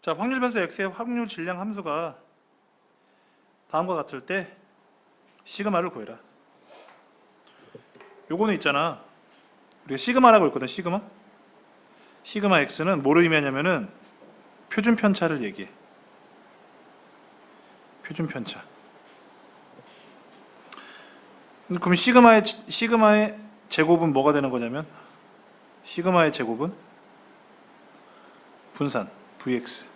자, 확률 변수 x의 확률 질량 함수가 다음과 같을 때 시그마를 구해라. 요거는 있잖아. 우리가 시그마라고 했거든. 시그마. 시그마 x는 뭐를 의미하냐면은 표준 편차를 얘기해. 표준 편차. 그럼 시그마의 시그마의 제곱은 뭐가 되는 거냐면 시그마의 제곱은 분산 vx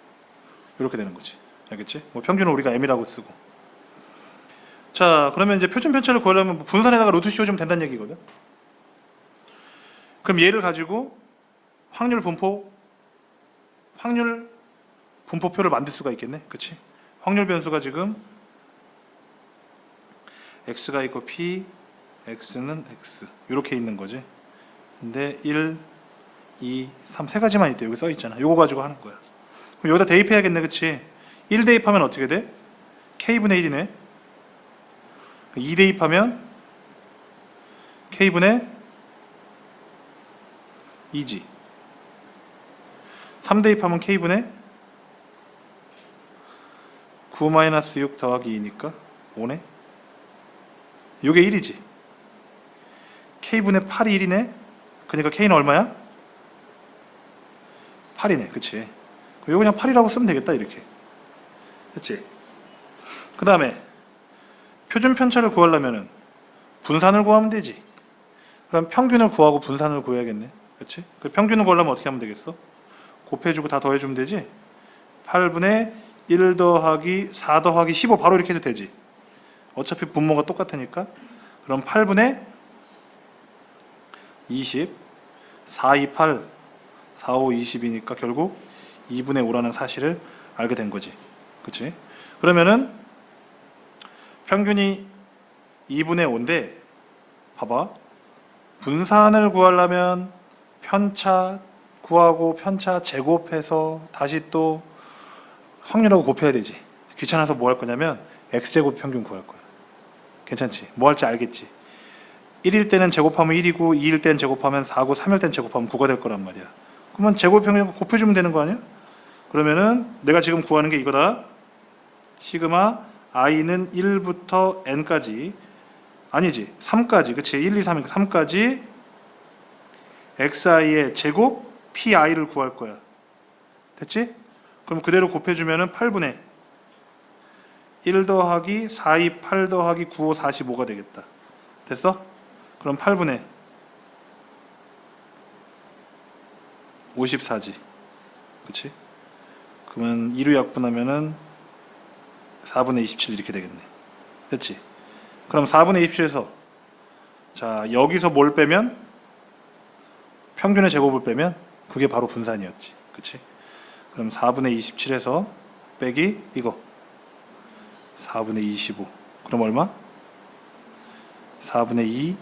이렇게 되는 거지. 알겠지? 뭐 평균을 우리가 m이라고 쓰고. 자, 그러면 이제 표준 편차를 구하려면 뭐 분산에다가 루트 씌워주면 된다는 얘기거든. 그럼 얘를 가지고 확률 분포 확률 분포표를 만들 수가 있겠네. 그치? 확률 변수가 지금 x가 있고 p, x는 x 이렇게 있는 거지. 근데 1, 2, 3 세 가지만 있대. 여기 써 있잖아. 요거 가지고 하는 거야. 그럼 여기다 대입해야겠네. 그치? 1 대입하면 어떻게 돼? k분의 1이네. 2 대입하면 k분의 2지. 3 대입하면 k분의 9-6 더하기 2니까 5네. 요게 1이지. k분의 8이 1이네. 그러니까 k는 얼마야? 8이네. 그치? 이거 그냥 8이라고 쓰면 되겠다. 이렇게. 됐지? 그 다음에 표준 편차를 구하려면은 분산을 구하면 되지. 그럼 평균을 구하고 분산을 구해야겠네. 그렇지? 그 평균을 구하려면 어떻게 하면 되겠어? 곱해주고 다 더해주면 되지. 8분의 1 더하기 4 더하기 15 바로 이렇게 해도 되지. 어차피 분모가 똑같으니까. 그럼 8분의 20 4, 2, 8 4, 5, 20이니까 결국 2분의 5라는 사실을 알게 된 거지. 그치? 그러면은 평균이 2분의 5인데 봐봐. 분산을 구하려면 편차 구하고 편차 제곱해서 다시 또 확률하고 곱해야 되지. 귀찮아서 뭐 할 거냐면 x제곱 평균 구할 거야. 괜찮지? 뭐 할지 알겠지? 1일 때는 제곱하면 1이고 2일 때는 제곱하면 4고 3일 때는 제곱하면 9가 될 거란 말이야. 그러면 제곱 평균 곱해주면 되는 거 아니야? 그러면은 내가 지금 구하는 게 이거다. 시그마 i는 1부터 n까지 아니지 3까지 그치 1, 2, 3이니까 3까지 xi의 제곱 pi를 구할 거야 됐지? 그럼 그대로 곱해 주면은 8분의 1 더하기 4, 2, 8 더하기 9, 5, 45가 되겠다 됐어? 그럼 8분의 54지 그치? 그러면 2로 약분하면은 4분의 27 이렇게 되겠네. 됐지? 그럼 4분의 27에서 자 여기서 뭘 빼면 평균의 제곱을 빼면 그게 바로 분산이었지. 그치? 그럼 4분의 27에서 빼기 이거 4분의 25 그럼 얼마? 4분의 2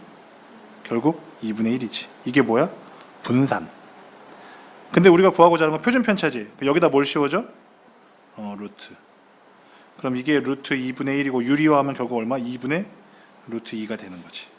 결국 2분의 1이지. 이게 뭐야? 분산. 근데 우리가 구하고자 하는 건 표준 편차지. 여기다 뭘 씌워줘? 어, 루트. 그럼 이게 루트 2분의 1이고 유리화하면 결국 얼마? 2분의 루트 2가 되는 거지.